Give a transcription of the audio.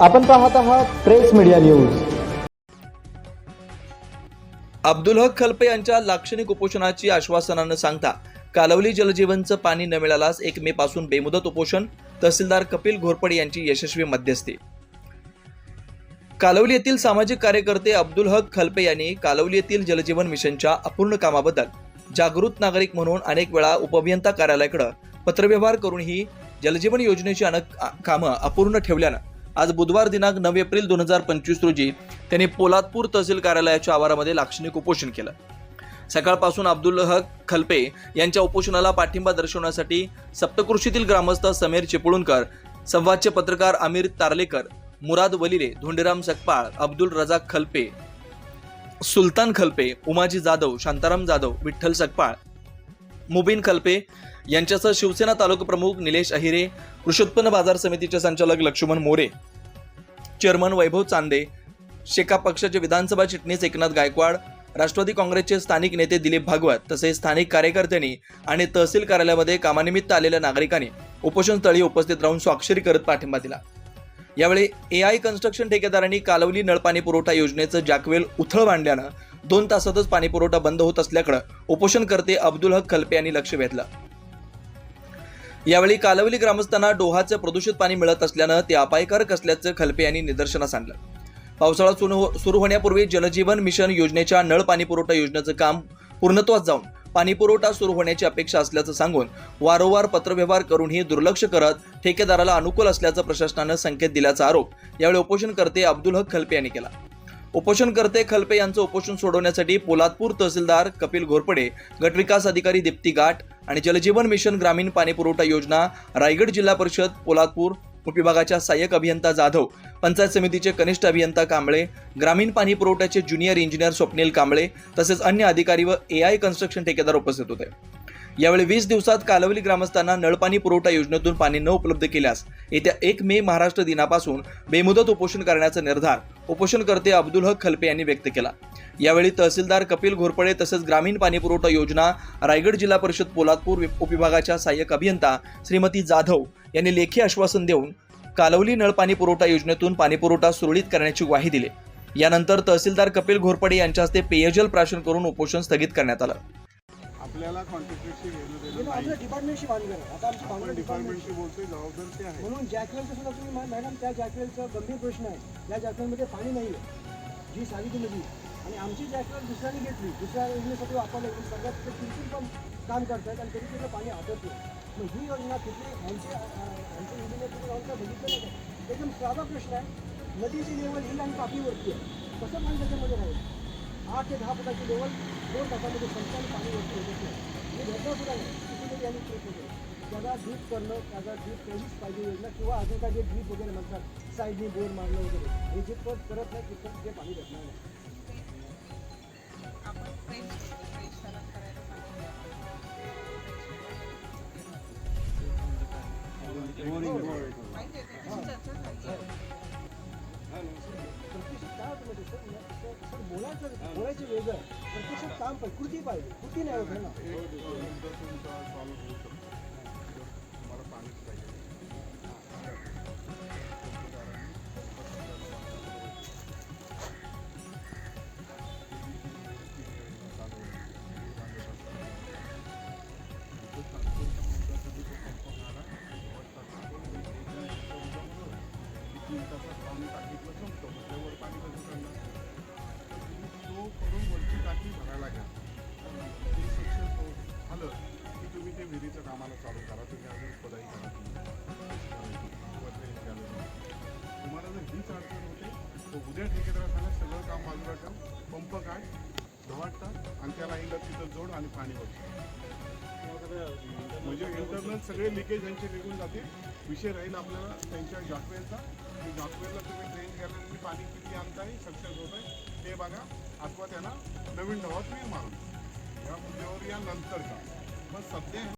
आपण पाहत आहात press media news. Abdul Haq Khalpe यांच्या लाक्षणिक उपोषणाची आश्वासनानं सांगता कालवली जलजीवनचं पाणी न मिळाल्यास एक मे पासून बेमुदत उपोषण तहसीलदार कपिल घोरपडे यांची यशस्वी मध्यस्थी. कालवली येथील सामाजिक कार्यकर्ते अब्दुल हक खलपे यांनी कालवली येथील जलजीवन मिशनच्या अपूर्ण कामाबद्दल जागृत नागरिक म्हणून अनेक वेळा उपअभियंता कार्यालयाकडे पत्रव्यवहार करून ही जलजीवन योजनेची अनेक कामं अपूर्ण ठेवल्यानं आज बुधवार दिनांक नऊ एप्रिल दोन हजार पंचवीस रोजी त्यांनी पोलादपूर तहसील कार्यालयाच्या आवारामध्ये लाक्षणिक उपोषण केलं. सकाळपासून अब्दुल हक खलपे यांच्या उपोषणाला पाठिंबा दर्शवण्यासाठी सप्तकृषीतील ग्रामस्थ समीर चिपळूणकर संवादचे पत्रकार आमिर तारलेकर मुराद वलिले धोंडीराम सकपाळ अब्दुल रजाक खलपे सुलतान खलपे उमाजी जाधव शांताराम जाधव विठ्ठल सकपाळ मुबीन खलपे यांच्यासह शिवसेना तालुका प्रमुख निलेश अहिरे कृषी उत्पन्न बाजार समितीचे संचालक लक्ष्मण मोरे चेअरमन वैभव चांदे शेका पक्षाचे विधानसभा चिटणीस एकनाथ गायकवाड राष्ट्रवादी काँग्रेसचे स्थानिक नेते दिलीप भागवत तसेच स्थानिक कार्यकर्त्यांनी आणि तहसील कार्यालयामध्ये कामानिमित्त आलेल्या नागरिकांनी उपोषणस्थळी उपस्थित राहून स्वाक्षरी करत पाठिंबा दिला. यावेळी ए आय कन्स्ट्रक्शन ठेकेदारांनी कालवली नळपाणी पुरवठा योजनेचं जॅकवेल उथळ मांडल्यानं दोन तासातच पाणीपुरवठा बंद होत असल्याकडे उपोषणकर्ते अब्दुल हक खलपे यांनी लक्ष वेधलं. यावेळी कालवली ग्रामस्थांना डोहाचं प्रदूषित पाणी मिळत असल्यानं ते अपायकारक असल्याचं खलपे यांनी निदर्शनास आणलं. पावसाळा सुरू हो-, सुरू होण्यापूर्वी जलजीवन मिशन योजनेच्या नळ पाणी पुरवठा योजनेचं काम पूर्णत्वास जाऊन पाणी पुरवठा सुरू होण्याची अपेक्षा असल्याचं सांगून वारंवार पत्रव्यवहार करूनही दुर्लक्ष करत ठेकेदाराला अनुकूल असल्याचं प्रशासनानं संकेत दिल्याचा आरोप यावेळी उपोषणकर्ते अब्दुल हक खलपे यांनी केला. उपोषणकर्ते खलपे यांचं उपोषण सोडवण्यासाठी पोलादपूर तहसीलदार कपिल घोरपडे गटविकास अधिकारी दीप्ती गाठ आणि जलजीवन मिशन ग्रामीण पाणी पुरवठा योजना रायगड जिल्हा परिषद पोलादपूर उपविभागाच्या सहाय्यक अभियंता जाधव पंचायत समितीचे कनिष्ठ अभियंता कांबळे ग्रामीण पाणी पुरवठ्याचे ज्युनियर इंजिनियर स्वप्नील कांबळे तसेच अन्य अधिकारी व ए आय कन्स्ट्रक्शन ठेकेदार उपस्थित होते. यावेळी वीस दिवसात कालवली ग्रामस्थांना नळपाणी पुरवठा योजनेतून पाणी न उपलब्ध केल्यास येत्या एक मे महाराष्ट्र दिनापासून बेमुदत उपोषण करण्याचा निर्धार उपोषणकर्ते अब्दुल हक खलपे यांनी व्यक्त केला. यावेळी तहसीलदार कपिल घोरपडे तसेच ग्रामीण पाणी पुरवठा योजना रायगड जिल्हा परिषद पोलादपूर वि- उपविभागाच्या सहाय्यक अभियंता श्रीमती जाधव यांनी लेखी आश्वासन देऊन कालवली नळपाणी पुरवठा योजनेतून पाणीपुरवठा सुरळीत करण्याची ग्वाही दिली. यानंतर तहसीलदार कपिल घोरपडे यांच्या हस्ते पेयजल प्राशन करून उपोषण स्थगित करण्यात आलं. आपल्याला कॉन्ट्रॅक्टरशी घेणं हे देणं तर नाही. आपल्या डिपार्टमेंटशी आहे. आता आमची आपण भानगड डिपार्टमेंटशी बोलतोय जबाबदार ते आहे. म्हणून जॅकवेलचं सुद्धा तुम्ही मा- मॅडम त्या जॅकवेलचा गंभीर प्रश्न आहे. या जॅकवेलमध्ये पाणी नाही आहे जी सावित्री नदी. आणि आमची जॅकवेल दुसऱ्याने घेतली. दुसऱ्या योजनेसाठी वापरली. गेली सगळ्यात ते किरकिर पण काम करतात आणि तरी तिथलं पाणी आटत नाही मग ही योजना तिथली यांचे यांच्या इंजिनियर तिथे जाऊन काय बघितलं नाही. का? एकदम साधा प्रश्न आहे. नदीची लेवल हिल आणि कापीवरती आहे. कसं पाणी त्याच्यामध्ये राहील? आठ ते दहा फुटाची लेवल दोन तासामध्ये संस्थान पाणी वरती येत नाही हे धरलं सुद्धा नाही तिथे यांनी ट्रीप वगैरे त्याला ड्रीप करणं त्याचा ड्रीप केलीच पाहिजे योजना किंवा अजून काय जे ड्रीप वगैरे म्हणतात साईडनी बोर मारणं वगैरे हे जे पण करत नाही तिथं ते पाणी भेटणार नाही. फ्रेंच सराव मुलाचं मुलाचं वेगळं. प्रत्यक्षात काम पाहिजे. कृती पाहिजे. कृती नाही होत ना? तर उद्या सगळं काम बाजूला ठेव पंप काढ धवाट टाक आणि त्या लाईनला तिथं जोड आणि पाणी वरती म्हणजे इंटरनल सगळे लिकेज यांचे निघून जाते विषय राहील आपल्याला त्यांच्या जॉकवेलचा. की जॉकवेलला तुम्ही ट्रेन केल्यानंतर पाणी किती आणताय सक्सेस होत आहे ते बघा. अथवा त्यांना नवीन ढवात वीर मारून. या मुद्द्यावर या नंतरचा मग सध्या